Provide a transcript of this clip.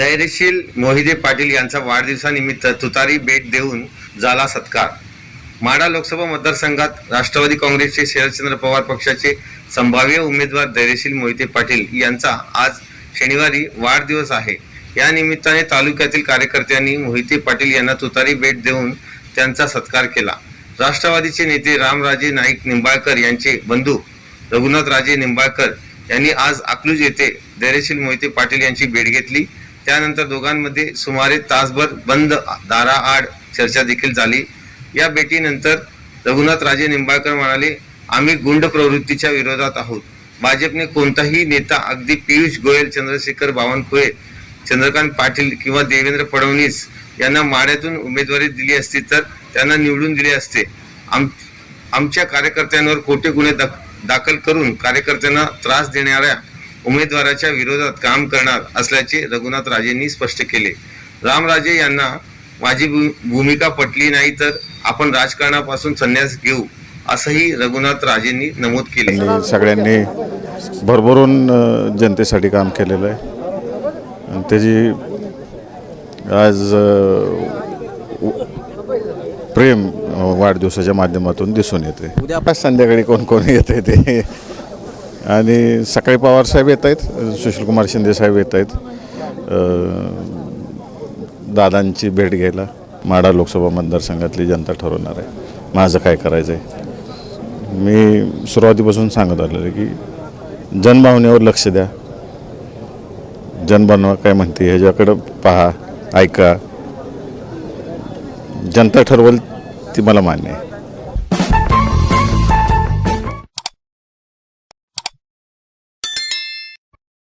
धैर्यशील मोहिते पाटील यांचा वाढदिवसानिमित्त तुतारी भेट देऊन झाला सत्कार. माडा लोकसभा मतदारसंघात राष्ट्रवादी काँग्रेसचे शरदचंद्र पवार पक्षाचे संभाव्य उमेदवार धैर्यशील मोहिते पाटील यांचा आज शनिवारी वाढदिवस आहे. या निमित्ताने तालुक्यातील कार्यकर्त्यांनी मोहिते पाटील यांना तुतारी भेट देऊन त्यांचा सत्कार केला. राष्ट्रवादीचे नेते रामराजे नाईक निंबाळकर यांचे बंधू रघुनाथ राजे निंबाळकर यांनी आज अकलूज येथे धैर्यशील मोहिते पाटील यांची भेट घेतली. त्यानंतर दोघांमध्ये सुमारे तासभर बंद दाराआड चर्चा देखील झाली. या भेटीनंतर रघुनाथ राजे निंबाळकर म्हणाले आम्ही गुंड प्रवृत्तीच्या विरोधात आहोत. भाजपने कोणताही नेता अगदी पियुष गोयल चंद्रशेखर बावनकुळे चंद्रकांत पाटील किंवा देवेंद्र फडणवीस यांना माड्यातून उमेदवारी दिली असती तर त्यांना निवडून दिले असते. आम आमच्या कार्यकर्त्यांवर खोटे गुन्हे दाखल करून कार्यकर्त्यांना त्रास देणाऱ्या उमेदवाराच्या विरोधात काम करणार असल्याचे रघुनाथ राजेंनी स्पष्ट केले. रामराजे यांना माझी भू- भूमिका पटली नाही तर आपण राजकारणापासून संन्यास घेऊ असंही रघुनाथ राजेंनी नमूद केले. सगळ्यांनी भरभरून जनतेसाठी काम केलेलं आहे. आणि त्याची आज प्रेम वाढदिवसाच्या माध्यमातून दिसून येते. उद्या आपण संध्याकाळी कोण कोण येते ते आणि सकाळी पवार साहेब येत आहेत सुशीलकुमार शिंदे साहेब येत आहेत. दादांची भेट घ्यायला माडा लोकसभा मतदारसंघातली जनता ठरवणार आहे. माझं काय करायचं आहे मी सुरुवातीपासून सांगत आलेलं आहे की जनभावनेवर लक्ष द्या. जनभावना काय म्हणते ह्याच्याकडं पहा ऐका. जनता ठरवल ती मला मान्य आहे.